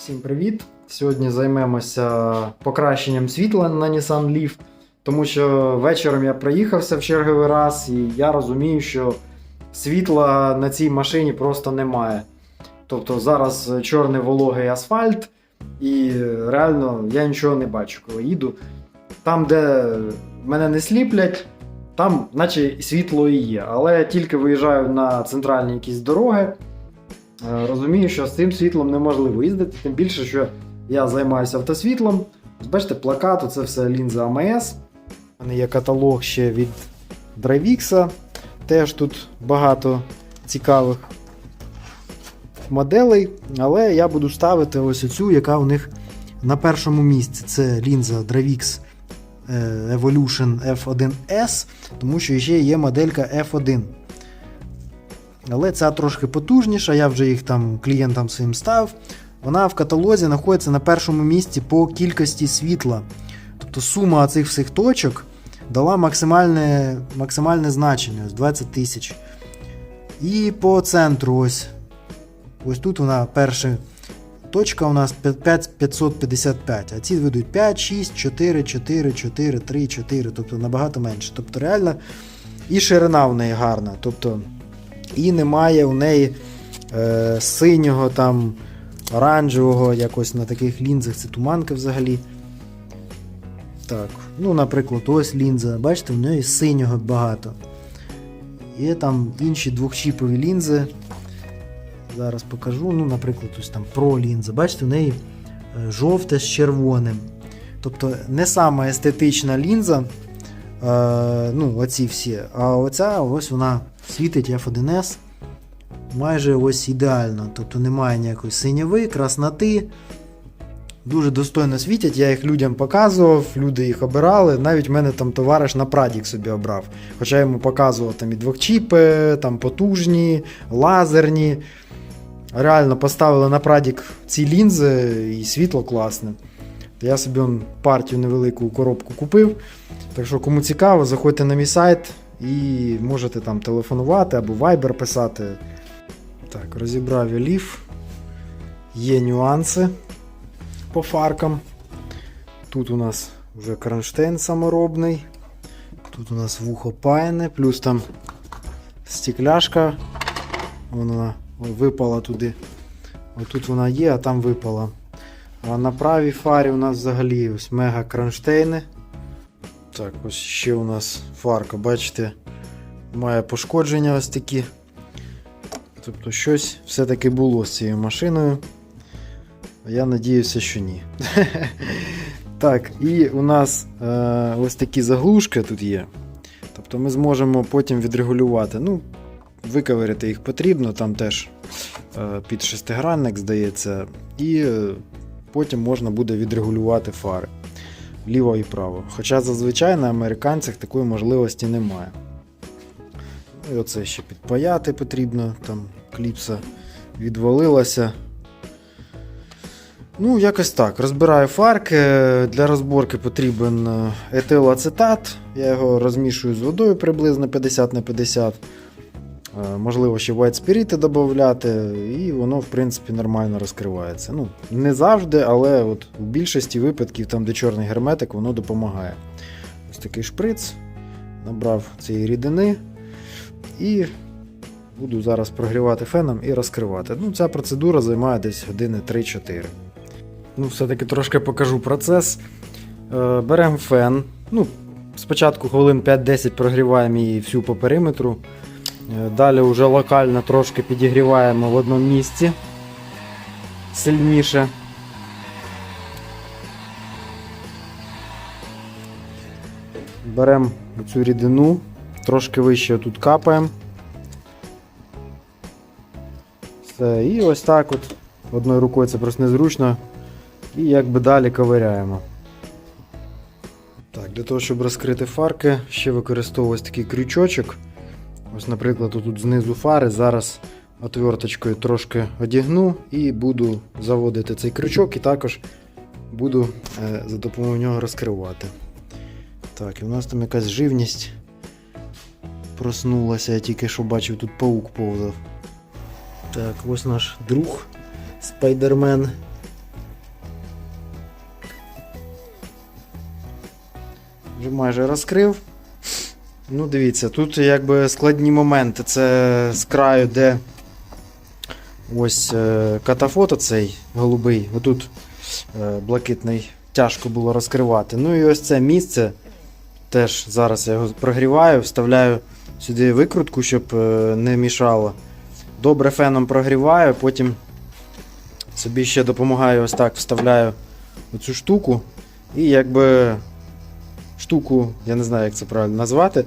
Всім привіт! Сьогодні займемося покращенням світла на Nissan Leaf, тому що вечором я приїхався в черговий раз, і я розумію, що світла на цій машині просто немає. Тобто зараз чорний вологий асфальт, і реально я нічого не бачу, коли їду. Там, де мене не сліплять, там, наче світло і є. Але тільки виїжджаю на центральні якісь дороги. Е, Розумію, що з цим світлом неможливо їздити, тим більше, що я займаюся автосвітлом. Бачите, плакат, це все лінза АМС. У мене є каталог ще від Dravix. Теж тут багато цікавих моделей, але я буду ставити ось оцю, яка у них на першому місці. Це лінза Dravix е, Evolution F1S, тому що ще є моделька F1. Але ця трошки потужніша, я вже їх там клієнтам своїм став. Вона в каталозі знаходиться на першому місці по кількості світла. Тобто сума цих всіх точок дала максимальне, максимальне значення ось 20 тисяч. І по центру ось. Ось тут вона перша точка у нас 555, а ці ведуть 5, 6, 4, 4, 4, 3, 4, тобто набагато менше. Тобто реально і ширина в неї гарна. Тобто і немає у неї е, синього там оранжевого, якось на таких лінзах це туманка взагалі. Так, ну, наприклад, ось лінза. Бачите, в неї синього багато. Є там інші двохчіпові лінзи. Зараз покажу. Ну, наприклад, ось там Pro лінза. Бачите, в неї е, жовте з червоним. Тобто не сама естетична лінза. Е, ну, оці всі. А оця ось вона світить F1S майже ось ідеально. Тобто немає ніякої синяви, красноти. Дуже достойно світять, я їх людям показував, люди їх обирали. Навіть в мене там товариш на Прадік собі обрав. Хоча я йому показував там і двохчіпи, там потужні, лазерні. Реально поставили на Прадік ці лінзи і світло класне. Я собі он, партію невелику коробку купив. Так що, кому цікаво, заходьте на мій сайт і можете там телефонувати або Viber писати. Так, розібрав я ліф. Є нюанси по фаркам. Тут у нас вже кронштейн саморобний. Тут у нас вухо паяне, плюс там стекляшка. Вона випала туди. Отут вона є, а там випала. А на правій фарі у нас взагалі ось мега кронштейни. Так, ось ще у нас фарка, бачите, має пошкодження ось такі. Тобто щось все-таки було з цією машиною. Я надіюся, що ні. Так, і у нас е, ось такі заглушки тут є. Тобто ми зможемо потім відрегулювати. Ну, виковирити їх потрібно, там теж е, під шестигранник, здається, і е, потім можна буде відрегулювати фари ліво і право. Хоча зазвичай на американцях такої можливості немає. І оце ще підпаяти потрібно, там кліпса відвалилася. Ну, якось так. Розбираю фарки. Для розборки потрібен е, етилоацетат. Я його розмішую з водою приблизно 50 на 50. Е, Можливо, ще white spirit додати, і воно, в принципі, нормально розкривається. Ну, не завжди, але от у більшості випадків, там, де чорний герметик, воно допомагає. Ось такий шприц. Набрав цієї рідини і буду зараз прогрівати феном і розкривати. Ну, Ця процедура займає десь години 3-4. Ну, Все-таки трошки покажу процес. Е, Беремо фен. Ну, Спочатку хвилин 5-10 прогріваємо її всю по периметру. Е, Далі вже локально трошки підігріваємо в одному місці сильніше. Беремо цю рідину, трошки вище тут капаємо. Все, і ось так от одною рукою це просто незручно. І якби далі ковиряємо. Так, Для того, щоб розкрити фарки, ще використовую такий крючочок. Ось, наприклад, тут знизу фари зараз отверточкою трошки одягну і буду заводити цей крючок, і також буду е, за допомогою нього розкривати. Так, і у нас там якась живність проснулася, я тільки що бачив, тут паук повзав. Так, ось наш друг спайдермен. Вже майже розкрив. Ну, дивіться, тут якби складні моменти. Це з краю, де ось е, катафото цей голубий, отут е, блакитний, тяжко було розкривати. Ну і ось це місце. Теж зараз я його прогріваю, вставляю сюди викрутку, щоб е, не мішало. Добре феном прогріваю, потім собі ще допомагаю ось так вставляю оцю штуку. І якби штуку, я не знаю, як це правильно назвати.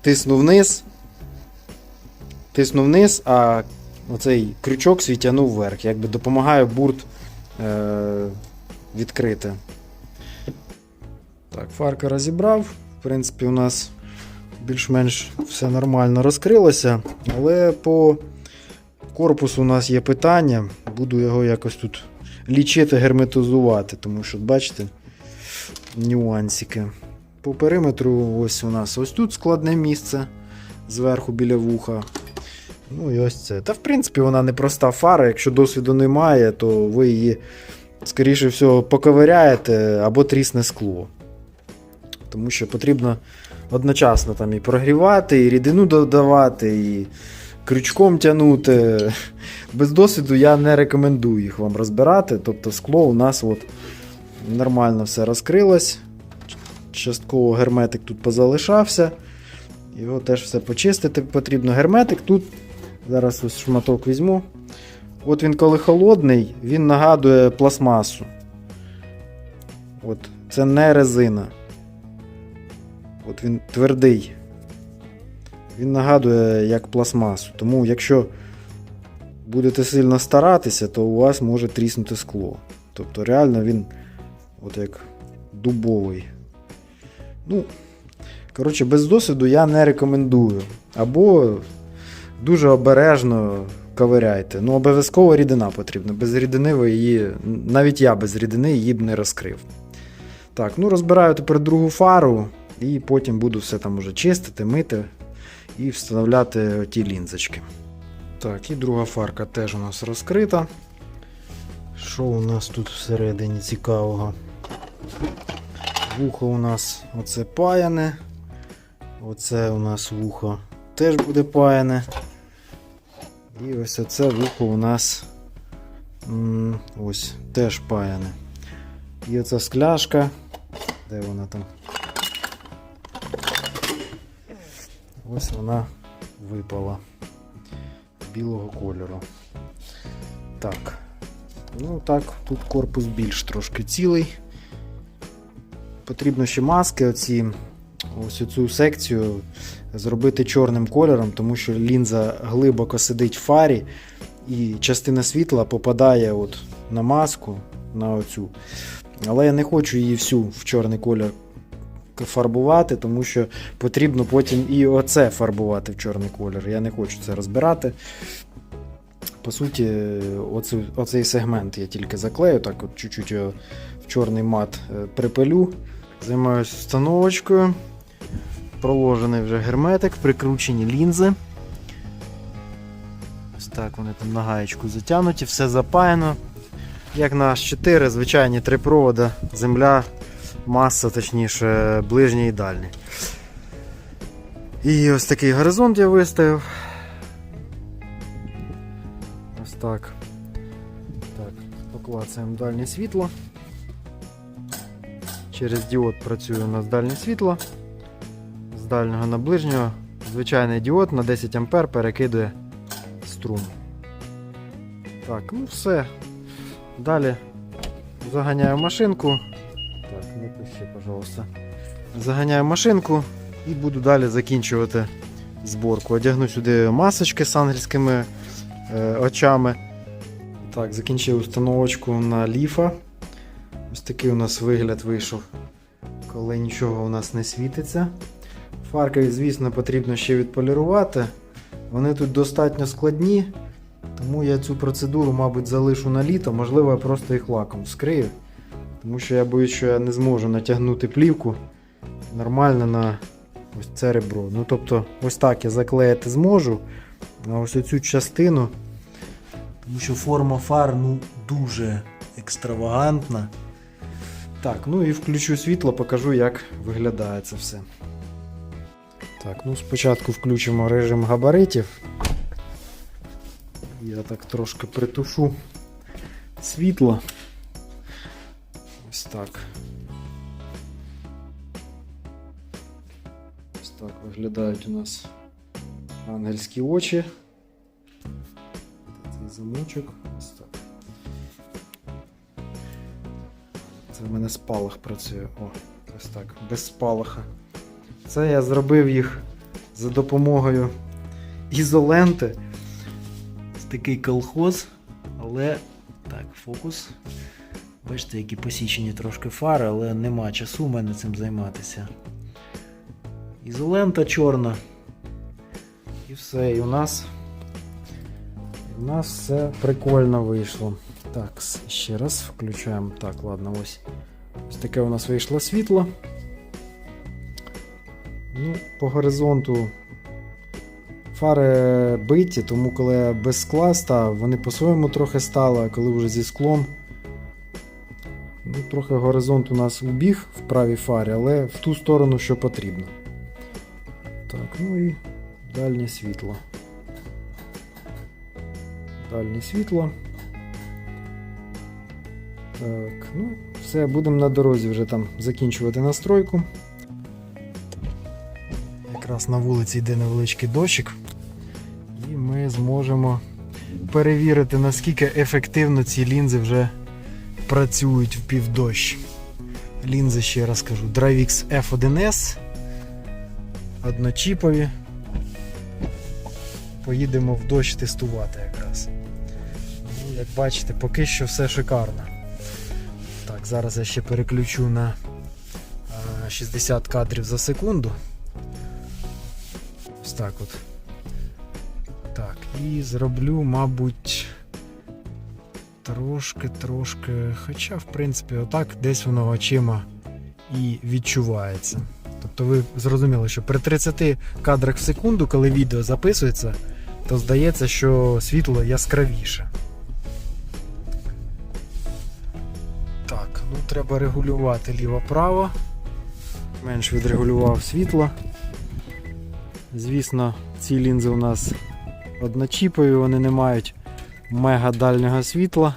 Тисну вниз. Тисну вниз, а оцей крючок свій вверх. Якби допомагаю бурт е- відкрити. Так, фарка розібрав. В принципі, у нас більш-менш все нормально розкрилося. Але по корпусу у нас є питання. Буду його якось тут лічити, герметизувати, тому що, бачите, нюансики. По периметру ось у нас ось тут складне місце зверху біля вуха. Ну і ось це. Та в принципі вона не проста фара. Якщо досвіду немає, то ви її, скоріше всього, поковиряєте або трісне скло. Тому що потрібно одночасно там і прогрівати, і рідину додавати, і крючком тягнути. Без досвіду я не рекомендую їх вам розбирати. Тобто скло у нас от нормально все розкрилось. Частково герметик тут позалишався. Його теж все почистити потрібно. Герметик тут, зараз ось шматок візьму. От він, коли холодний, він нагадує пластмасу. От, це не резина. От він твердий. Він нагадує як пластмасу. Тому якщо будете сильно старатися, то у вас може тріснути скло. Тобто реально він от як дубовий. Ну, коротше, без досвіду я не рекомендую. Або дуже обережно ковиряйте. Ну, обов'язково рідина потрібна. Без рідини ви її, навіть я без рідини її б не розкрив. Так, ну розбираю тепер другу фару, і потім буду все там уже чистити, мити і встановляти ті лінзочки. Так, і друга фарка теж у нас розкрита. Що у нас тут всередині цікавого? Вухо у нас оце паяне. Оце у нас вухо теж буде паяне. І ось оце вухо у нас ось теж паяне. І оця скляшка. Де вона там? Ось вона випала білого кольору. Так. Ну так, тут корпус більш трошки цілий. Потрібно ще маски, оці, ось цю секцію зробити чорним кольором, тому що лінза глибоко сидить в фарі, і частина світла попадає от на маску, на оцю. Але я не хочу її всю в чорний колір фарбувати, тому що потрібно потім і оце фарбувати в чорний колір. Я не хочу це розбирати. По суті, оцей, оцей сегмент я тільки заклею, так от чуть-чуть його в чорний мат е, припилю. Займаюся встановочкою. Проложений вже герметик, прикручені лінзи. Ось так вони там на гаєчку затягнуті, все запаяно. Як на H4, звичайні три провода, земля, маса, точніше, ближній і дальній. І ось такий горизонт я виставив. Ось так. Так, поклацаємо дальнє світло. Через діод працює у нас дальнє світло. З дальнього на ближнього. Звичайний діод на 10 А перекидує струм. Так, ну все. Далі заганяю машинку. Так, не пиши, пожалуйста. Заганяю машинку і буду далі закінчувати зборку. Одягну сюди масочки з ангельськими е, очами. Так, закінчив установочку на ліфа. Ось такий у нас вигляд вийшов, коли нічого у нас не світиться. Фарки, звісно, потрібно ще відполірувати. Вони тут достатньо складні, тому я цю процедуру, мабуть, залишу на літо, можливо, я просто їх лаком скрию. Тому що я боюсь, що я не зможу натягнути плівку нормально на ось це ребро. Ну, тобто, ось так я заклеїти зможу. А ось оцю частину. Тому що форма фар ну, дуже екстравагантна. Так, ну і включу світло, покажу, як виглядає це все. Так, ну спочатку включимо режим габаритів. Я так трошки притушу світло. Ось так. Ось так виглядають у нас ангельські очі. Цей замочок. Ось так. Це в мене спалах працює. О, ось так, без спалаха. Це я зробив їх за допомогою ізоленти. Такий колхоз, але так, фокус. Бачите, які посічені трошки фари, але нема часу в мене цим займатися. Ізолента чорна. І все, і у нас. І у нас все прикольно вийшло. Так, ще раз включаємо. Так, ладно, ось. Ось таке у нас вийшло світло. Ну, по горизонту фари биті, тому коли без скла став, вони по-своєму трохи стали, а коли вже зі склом. Ну, трохи горизонт у нас убіг в правій фарі, але в ту сторону, що потрібно. Так, ну і дальнє світло. Дальнє світло. Так, ну, все, будемо на дорозі вже там закінчувати настройку. Якраз на вулиці йде невеличкий дощик, і ми зможемо перевірити, наскільки ефективно ці лінзи вже працюють в півдощ. Лінзи, ще раз кажу, Dravix F1S. Одночіпові. Поїдемо в дощ тестувати якраз. Ну, як бачите, поки що все шикарно. Так, зараз я ще переключу на 60 кадрів за секунду. Ось так от. Так, і зроблю, мабуть, трошки, трошки. Хоча, в принципі, отак десь воно очима і відчувається. Тобто ви зрозуміли, що при 30 кадрах в секунду, коли відео записується, то здається, що світло яскравіше. Треба регулювати ліво-право. Менш відрегулював світло. Звісно, ці лінзи у нас одночіпові, вони не мають мега дальнього світла.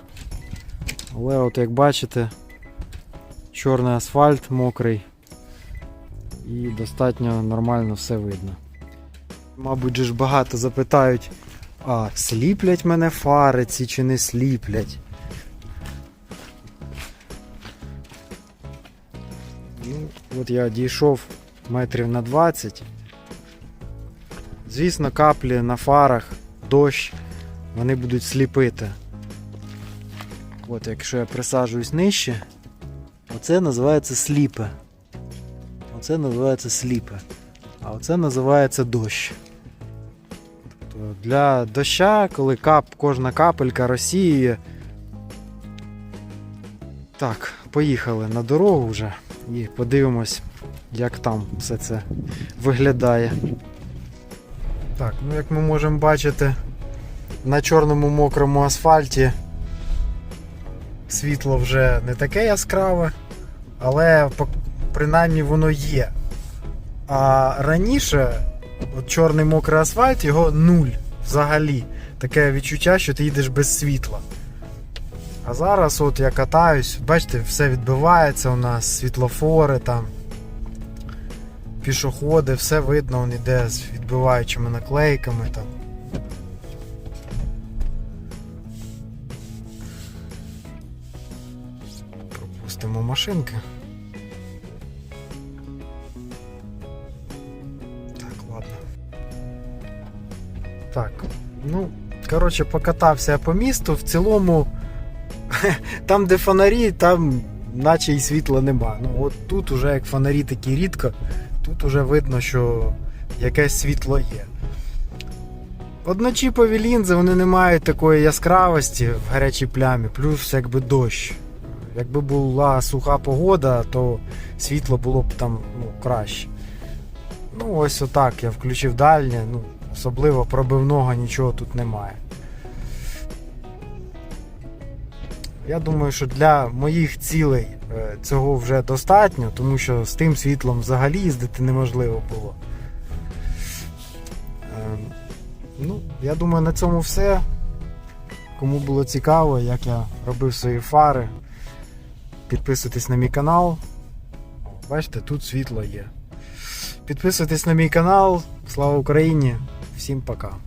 Але от як бачите, чорний асфальт мокрий і достатньо нормально все видно. Мабуть, ж багато запитають, а сліплять мене фари ці чи не сліплять. От я дійшов метрів на 20. Звісно, каплі на фарах, дощ, вони будуть сліпити. От якщо я присаджуюсь нижче, оце називається сліпе. Оце називається сліпе. А оце називається дощ. Тобто для доща, коли кап, кожна капелька розсіює. Так, поїхали на дорогу вже і подивимось, як там все це виглядає. Так, ну як ми можемо бачити, на чорному мокрому асфальті світло вже не таке яскраве, але принаймні воно є. А раніше от чорний мокрий асфальт, його нуль взагалі. Таке відчуття, що ти їдеш без світла. А зараз от я катаюсь, бачите, все відбивається у нас, світлофори там, пішоходи, все видно, він іде з відбиваючими наклейками там. Пропустимо машинки. Так, ладно. Так, ну, коротше, покатався по місту. В цілому, там, де фонарі, там наче і світла нема. Ну, от тут уже як фонарі такі рідко, тут уже видно, що якесь світло є. Одночіпові лінзи вони не мають такої яскравості в гарячій плямі, плюс якби дощ. Якби була суха погода, то світло було б там ну, краще. Ну, ось отак я включив дальнє, ну, особливо пробивного нічого тут немає. Я думаю, що для моїх цілей е, цього вже достатньо, тому що з тим світлом взагалі їздити неможливо було. Ем, Ну, я думаю, на цьому все. Кому було цікаво, як я робив свої фари, підписуйтесь на мій канал. Бачите, тут світло є. Підписуйтесь на мій канал. Слава Україні! Всім пока!